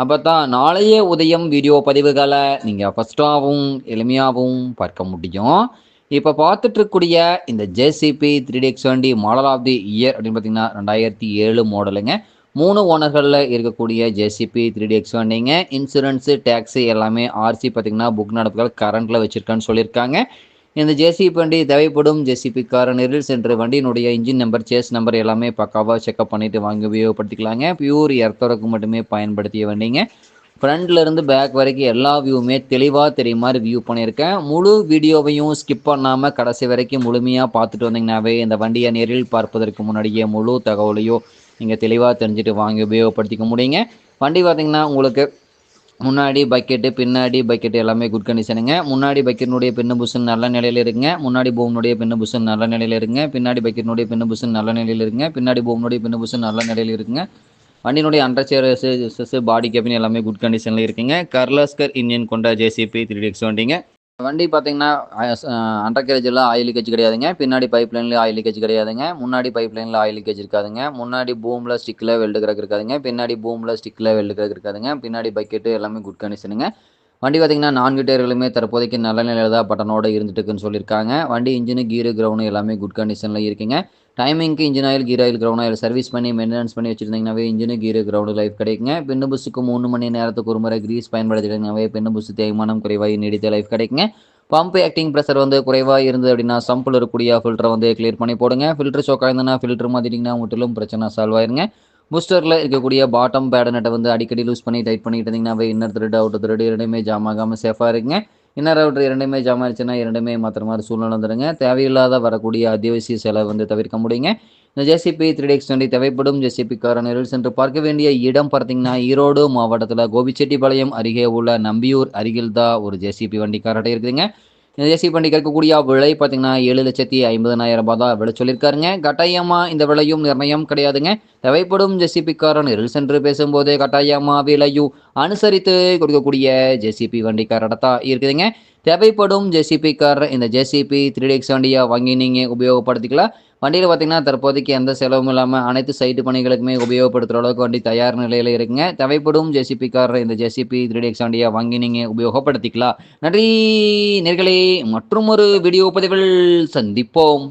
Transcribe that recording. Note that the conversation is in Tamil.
அப்போ தான் நாளைய உதயம் வீடியோ பதிவுகளை நீங்கள் ஃபஸ்ட்டாகவும் எளிமையாகவும் பார்க்க முடியும். இப்போ பார்த்துட்டு இருக்கக்கூடிய இந்த ஜேசிபி த்ரீ எக்ஸ் வண்டி மாடல் ஆஃப் தி இயர் அப்படின்னு பார்த்தீங்கன்னா ரெண்டாயிரத்தி ஏழு மாடலுங்க மூணு ஓனர்களில் இருக்கக்கூடிய ஜேசிபி த்ரீ டிஎக்ஸ் வண்டிங்க இன்சூரன்ஸு டேக்ஸு எல்லாமே ஆர்சி பார்த்தீங்கன்னா புக் நடப்புகள் கரண்ட்டில் வச்சுருக்கான்னு சொல்லியிருக்காங்க. இந்த ஜேசிபி வண்டி தேவைப்படும் ஜேசிபி கார் நெரில் சென்று வண்டியினுடைய இன்ஜின் நம்பர் சேஸ் நம்பர் எல்லாமே பக்காவாக செக்அப் பண்ணிவிட்டு வாங்கி உபயோகப்படுத்திக்கலாங்க. பியூர் எர்த்தோருக்கு மட்டுமே பயன்படுத்திய வண்டிங்க. ஃப்ரண்ட்லேருந்து பேக் வரைக்கும் எல்லா வியூவுமே தெளிவாக தெரியும் மாதிரி வியூ பண்ணியிருக்கேன். முழு வீடியோவையும் ஸ்கிப் பண்ணாமல் கடைசி வரைக்கும் முழுமையாக பார்த்துட்டு வந்தீங்கன்னாவே இந்த வண்டியை நேரில் பார்ப்பதற்கு முன்னாடியே முழு தகவலையோ நீங்கள் தெளிவாக தெரிஞ்சுட்டு வாங்கி உபயோகப்படுத்திக்க முடியுங்க. வண்டி பார்த்தீங்கன்னா உங்களுக்கு முன்னாடி பக்கெட்டு பின்னாடி பக்கெட்டு எல்லாமே குட் கண்டிஷனுங்க முன்னாடி பக்கெட்னுடைய பின்ன புஷன் நல்ல நிலையில் இருங்க. முன்னாடி பூமனுடைய பின்ன புஷன் நல்ல நிலையில் இருங்க. பின்னாடி பக்கெட்னுடைய பின்ன புஷன் நல்ல நிலையில் இருங்க. பின்னாடி பூமனுடைய பின்ன புஷன் நல்ல நிலையில் இருக்குங்க வண்டியினுடைய அண்டர் சேர்ஸ் பாடி கேபின் எல்லாமே குட் கண்டிஷனில் இருக்குங்க. கர்லாஸ்கர் இன்ஜின் கொண்ட ஜேசிபி த்ரீ டிஎக்ஸ் வண்டிங்க. வண்டி பார்த்தீங்கன்னா அண்டர் கேரேஜில் ஆயில் லீக்கேஜ் கிடையாதுங்க. பின்னாடி பைப் லைன்லேயும் ஆயில் லீக்கேஜ் கிடையாதுங்க. முன்னாடி பைப் லைனில் ஆயில் லீக்கேஜ் இருக்காதுங்க. முன்னாடி பூமில் ஸ்டிக்கில் வெல்டு கிரக் இருக்காதுங்க. பின்னாடி பூமில் ஸ்டிக்கில் வெல்டு கிரக் இருக்காதுங்க. பின்னாடி பக்கெட்டு எல்லாமே குட் கண்டிஷனுங்க வண்டி பார்த்திங்கன்னா நான்கு டயர்களுமே தற்போதைக்கு நல்ல நிலையில் தான் பட்டனோட இருந்துட்டுக்குன்னு சொல்லியிருக்காங்க. வண்டி இன்ஜினு கீரு கிரவுண்டு எல்லாமே குட் கண்டிஷனில் இருக்குங்க. டைமிங்க்கு engine oil gear oil ground oil service பண்ணி மெயின்டெனன்ஸ் பண்ணி வச்சிருந்தீங்கன்னாவே இன்ஜினு கீரு கிரவுண்டு லைஃப் கிடைக்குங்க. பின்னு புஸ்ஸுக்கு மூணு மணி நேரத்துக்கு ஒரு முறை கிரீஸ் பயன்படுத்திட்டீங்கன்னாவே பின்னு புஸ் தேய்மானம் குறைவாக நீடித்த லைஃப் கிடைக்குங்க. பம்ப் ஆக்டிங் ப்ரெஷர் வந்து குறைவாக இருந்தது அப்படின்னா சம்பில் இருக்கக்கூடிய ஃபில்டரை வந்து கிளியர் பண்ணி போடுங்க. ஃபில்டர் ஷோக்காக இருந்ததுன்னா ஃபில்டர் மாற்றிட்டிங்கன்னா முற்றிலும் பிரச்சனை சால்வ் ஆயிருங்க. பூஸ்டரில் இருக்கக்கூடிய பாட்டம் பேட் நட்டை வந்து அடிக்கடி லூஸ் பண்ணி டைட் பண்ணிட்டு இருந்தீங்கன்னாவே இன்னர் த்ரெட் அவுட் த்ரெட் இரண்டுமே ஜாம் ஆகாமல் சேஃபாக இருக்குங்க இன்னர் அவுட் இரண்டுமே ஜாம் ஆயிடுச்சுன்னா இரண்டுமே மாத்திர மாதிரி சூழ்நிலை வந்துடுங்க தேவையில்லாத வரக்கூடிய அத்தியாவசிய செலவு வந்து தவிர்க்க முடியுங்க. இந்த ஜேசிபி த்ரீ எக்ஸ் டுவெண்ட்டி தேவைப்படும். ஜேசிபி கார சென்று பார்க்க வேண்டிய இடம் பார்த்தீங்கன்னா ஈரோடு மாவட்டத்தில் கோபிச்செட்டிப்பாளையம் அருகே உள்ள நம்பியூர் அருகில் தான் ஒரு ஜேசிபி வண்டி காரட்டை இருக்குதுங்க. இந்த ஜேசிபி பண்டிகை இருக்கக்கூடிய விலை பார்த்தீங்கன்னா ஏழு லட்சத்தி ஐம்பதனாயிரம் ரூபாய் தான் விலை சொல்லியிருக்காருங்க. கட்டாயமாக இந்த விலையும் நிர்ணயம் கிடையாதுங்க. தேவைப்படும் ஜெசிபி காரன் சென்று பேசும்போது கட்டாயமாக விலையும் அனுசரித்து கொடுக்கக்கூடிய ஜெசிபி வண்டிக்காரட தான் இருக்குதுங்க. தேவைப்படும் ஜெசிபிக்காரர் கார் இந்த ஜெசிபி த்ரீ டேக்ஸ் வண்டியாக வாங்கி நீங்கள் உபயோகப்படுத்திக்கலாம். வண்டியில் பார்த்தீங்கன்னா தற்போதைக்கு எந்த செலவும் இல்லாமல் அனைத்து சைட்டு பணிகளுக்குமே உபயோகப்படுத்துகிற அளவுக்கு வண்டி தயார் நிலையில் இருக்குங்க. தேவைப்படும் ஜேசிபி கார் இந்த ஜேசிபி த்ரீ டெக்ஸ் வண்டியை வாங்கி நீங்கள் உபயோகப்படுத்திக்கலாம். நன்றி நேர்களே. மற்றும் ஒரு வீடியோ பதிவில் சந்திப்போம்.